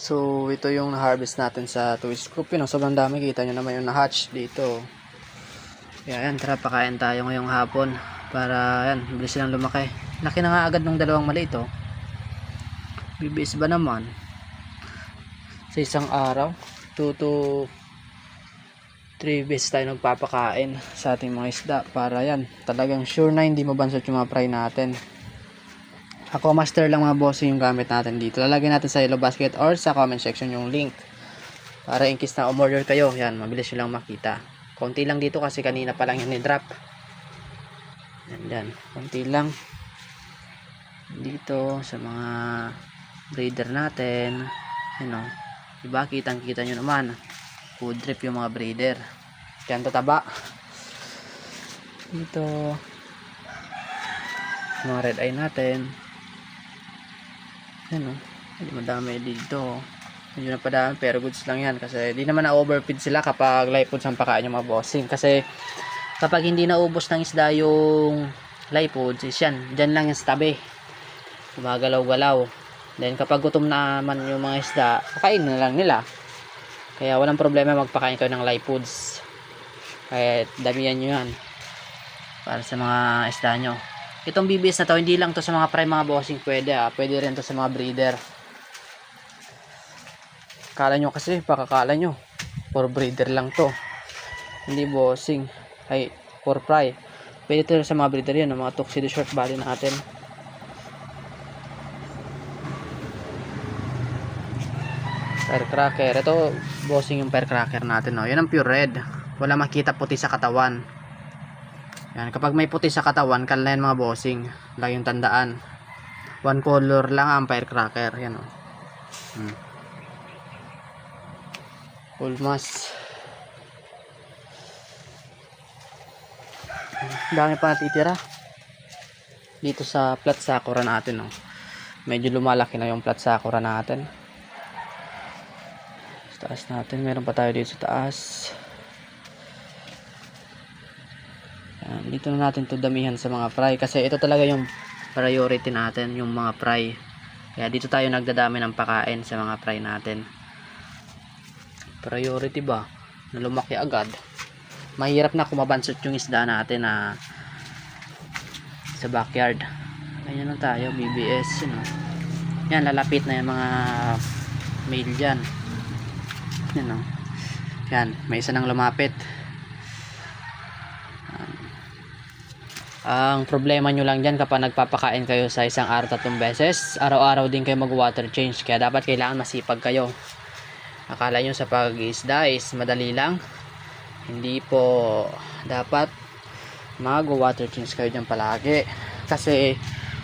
So, ito yung na-harvest natin sa twist scoop. Yun, oh, sobrang dami. Kita nyo naman yung na-hatch dito. Kaya yan, tara pakain tayo ngayong hapon. Para yan, bilis silang lumaki. Laki na nga agad ng dalawang maliit oh. Bibis ba naman? Sa isang araw, 2 to 3 beses tayo nagpapakain sa ating mga isda para yan, talagang sure na hindi mabansot yung mga fry natin. Ako master lang mga boss yung gamit natin dito. Lalagyan natin sa yellow basket or sa comment section yung link. Para in case na umorder kayo, yan, mabilis nyo lang makita. Konti lang dito kasi kanina pa lang yan ni-drop. Yan, yan. Konti lang. Dito sa mga breeder natin. Yan o. Diba? Kitang kita nyo naman. Food drip yung mga breeder. Yan tataba. Dito. Mga red eye natin. Yan o. Hindi madami dito. Medyo napadami pero goods lang yan. Kasi di naman na-overfeed sila kapag live foods ang pakain yung mga bossing. Kasi kapag hindi naubos ng isda yung live foods is yan, dyan lang yung sa tabi. Gumagalaw-galaw. Then kapag gutom naman yung mga isda kakain na lang nila. Kaya walang problema magpakain kayo ng live foods kahit damihan nyo yan para sa mga isda nyo itong BBS na to hindi lang to sa mga prime mga bossing pwede ah pwede rin to sa mga breeder Kala nyo kasi, pakakala nyo. For breeder lang to. Hindi bossing. Ay, for fry. Pwede to sa mga breeder yan, mga tuxedo short body natin. Firecracker. Ito, bossing yung firecracker natin. No? Yan ang pure red. Wala makita puti sa katawan. Yan. Kapag may puti sa katawan, kala yan mga bossing. Lang yung tandaan. One color lang ang firecracker. Yan o. Hmm. Full. Dami pa natitira. Dito sa plat sakura natin, oh. Medyo lumalaki na yung plat sakura natin. Taas natin, meron pa tayo dito sa taas. Yan, dito na natin to damihan sa mga fry kasi ito talaga yung priority natin, yung mga fry. Kaya dito tayo nagdadami ng pakain sa mga fry natin. Priority ba? Na lumaki agad. Mahirap na kumabansot yung isda natin na sa backyard. Ganyan na tayo BBS yun, know. yan lalapit na yung mga male dyan. Yan o yan may isa nang lumapit ang problema nyo lang dyan kapag nagpapakain kayo sa isang araw tatlong beses araw-araw din kayo mag water change kaya dapat kailangan masipag kayo. Akala nyo sa pag-isda is madali lang. Hindi po dapat mag water change kayo dyan palagi. Kasi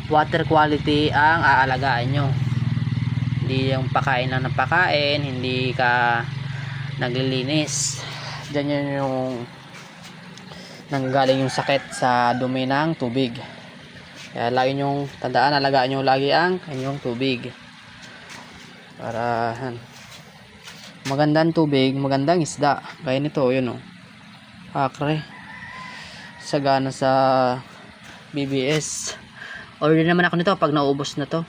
water quality ang aalagaan nyo. Hindi yung pakain lang ng pakain hindi ka naglilinis. Dyan yun yung nanggaling yung sakit sa dumi ng tubig kaya lagi nyong tandaan alagaan nyo lagi ang inyong tubig para magandang tubig, magandang isda. Gaya nito, yun oh. Akre. Sagana sa BBS. Order naman ako nito pag naubos na to.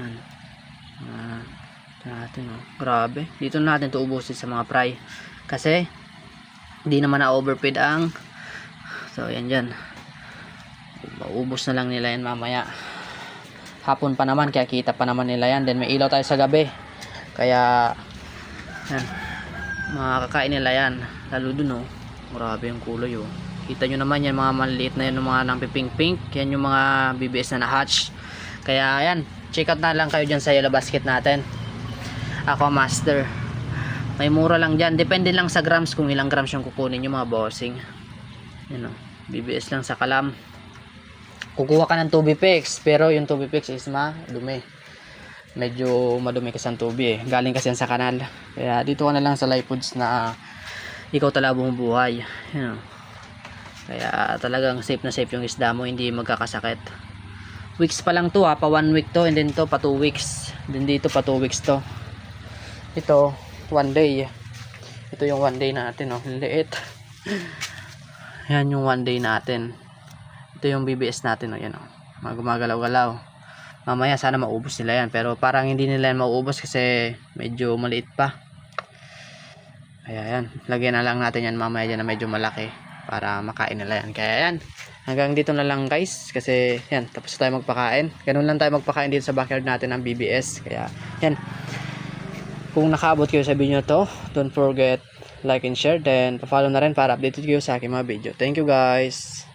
Yan. Ah, natin oh. Grabe. Dito na natin to ubusin sa mga fry. Kasi hindi naman na-overfeed ang So, yan dyan. Maubos na lang nila yan mamaya. Hapon pa naman kaya kita pa naman nila yan. Then may ilaw tayo sa gabi. Kaya yan. Makakakain nila yan. Lalo dun oh. Grabe yung kulay oh. Kita nyo naman yan mga maliliit na yan yung mga nang pink pink. Yan yung mga BBS na na-hatch. Kaya yan. Check out na lang kayo dyan sa yellow basket natin. Ako master may mura lang dyan. Depende lang sa grams kung ilang grams yung kukunin yung mga bossing. Yan oh. BBS lang sa kalam. Kukuha ka ng tubi pix pero yung tubi pix is madumi. Medyo madumi kasi ang tubi eh. Galing kasi yan sa kanal. Kaya dito ka na lang sa live foods na ikaw talaga bumubuhay. You know. kaya talagang safe na safe yung isda mo hindi magkakasakit. Weeks pa lang to ha pa 1 week to and then to pa 2 weeks. Then dito pa 2 weeks to. Ito 1 day. Ito yung 1 day natin oh. Liit. Yan yung 1 day natin. Ito yung BBS natin oh, yan oh. Mga gumagalaw-galaw mamaya sana maubos nila yan. Pero parang hindi nila yan mauubos kasi medyo maliit pa. Kaya yan lagyan na lang natin yan mamaya dyan na medyo malaki para makain nila yan. Kaya yan hanggang dito na lang guys. Kasi yan tapos tayo magpakain. Ganun lang tayo magpakain dito sa backyard natin ng BBS kaya yan kung nakaabot kayo sa video to don't forget like and share then pa-follow na rin para updated kayo sa aking mga video. Thank you guys